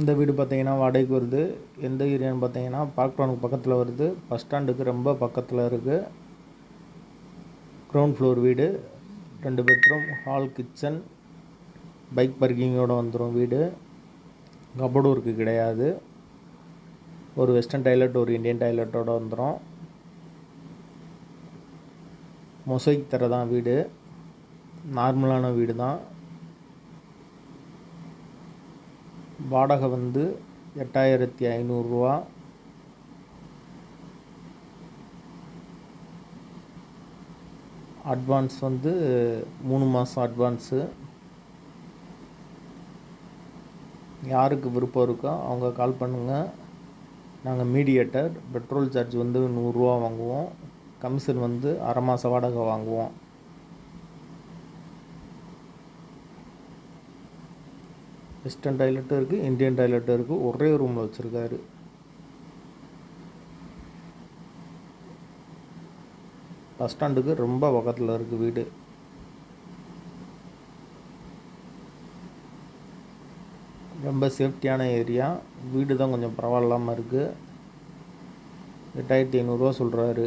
இந்த வீடு பார்த்தீங்கன்னா வாடகைக்கு வருது. எந்த ஏரியான்னு பார்த்தீங்கன்னா பார்க் டவுனுக்கு பக்கத்தில் வருது. பஸ் ஸ்டாண்டுக்கு ரொம்ப பக்கத்தில் இருக்குது க்ரௌண்ட் ஃப்ளோர் வீடு. ரெண்டு பெட்ரூம் ஹால் கிச்சன் பைக் பார்க்கிங்கோடு வந்துடும் வீடு. கபோர்டு கிடையாது. ஒரு வெஸ்டர்ன் டாய்லெட் ஒரு இந்தியன் டாய்லெட்டோடு வந்துடும் மொசைக் தர தான் வீடு. நார்மலான வீடு தான் வாடகை வந்து எட்டாயிரத்தி ஐநூறுரூவா அட்வான்ஸ் வந்து மூணு மாதம் அட்வான்ஸு யாருக்கு விருப்பம் இருக்கோ அவங்க கால் பண்ணுங்கள் நாங்கள் மீடியேட்டர் பெட்ரோல் சார்ஜ் வந்து நூறுரூவா வாங்குவோம். கமிஷன் வந்து அரை மாத வாடகை வாங்குவோம். வெஸ்டர்ன் டாய்லெட்டும் இருக்குது இந்தியன் டாய்லெட்டும் இருக்குது ஒரே ரூமில் வச்சுருக்காரு. பஸ் ஸ்டாண்டுக்கு ரொம்ப பக்கத்தில் இருக்குது வீடு. ரொம்ப சேஃப்டியான ஏரியா வீடு தான் கொஞ்சம் பரவாயில்லாமல் இருக்குது எட்டாயிரத்தி ஐநூறுரூவா சொல்கிறாரு